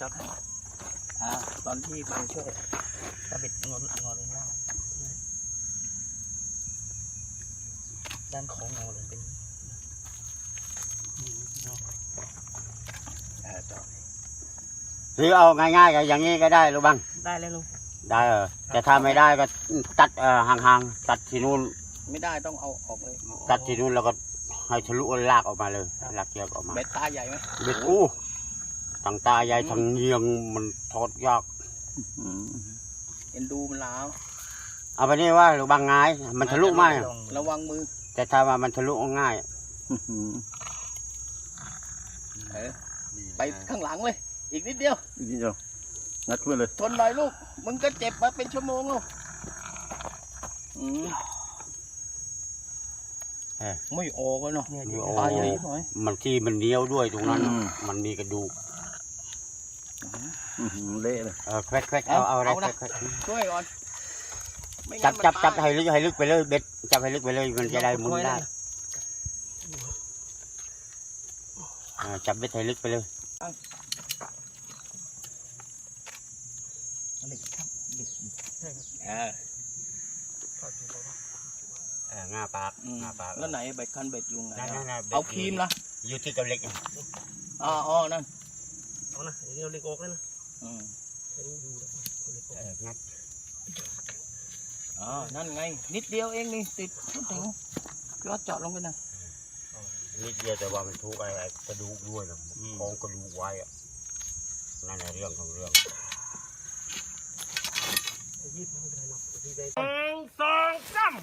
จับให้อ่าตอนที่บังช่วยตะบิดงอนงอลงล่างด้านของงอลงเป็นเออต่อหรือเอาง่ายๆก็อย่างนี้ก็ได้รู้บ้างได้แล้วลุงได้เออแต่ถ้าไม่ได้ก็ตัดเออห่างๆตัดที่นู่นไม่ได้ต้องเอาออกเลยตัดที่นู่นแล้วก็ให้ทะลุลากออกมาเลยลากเกียกออกมาเบ็ดตาใหญ่ไหมเบ็ดอู้ ทางตาใหญ่ทางเงียงมันทอดยากเอ็นดูมันล้าวเอาไปนี่ว่าหรือบ้างง่าย มันทะลุไหมระวังมือ แต่ถ้าว่ามันทะลุง่ายเออไปข้างหลังเลย อีกนิดเดียวอีกนิดเดียวงัดขึ้นเลยทนหน่อยลูก มึงก็เจ็บมาเป็นชั่วโมงแล้วอืมไม่ออกเลยเนาะนี่โอ้ตาใหญ่หน่อยมันที่มันเหนียวด้วยตรงนั้นอืมมันมีกระดูกอื้อหือ เละเลยเออแควกแควกเอาเอาอะไรเอานะ แควกแควกช่วยก่อนไม่จังั้บนมันจับจับตายให้ลึกให้ลึกไปเลยเบ็ดจับให้ลึกไปเลยมันจะได้หมุนได้เออจับเบ็ดให้ลึกไปเลยเด็กครับเด็กเออเอองาปากอืมงาปากแล้วไหนเบ็ดคันเบ็ดยุงไงนั่นนั่นนั่นบ็ดเอาครีมนะอยู่ที่กับเหล็กอ๋ออ๋อนั่น เอานะเดี๋ยวเล็กออกเลยนะอืมอันนี้ดูแล้วเล็กออกเอองัดอ๋อนั่นไง นิดเดียวเองนี่ติดไม่ถึงก็เจาะลงไปนะนิดเดียวแต่ว่ามันทุกอะไรกระดูกด้วยนะคองกระดูกไว้อะนั่นแหละเรื่องของเรื่องยี่สิบไม่เป็นไรหรอกที่ได้หนึ่งสองสาม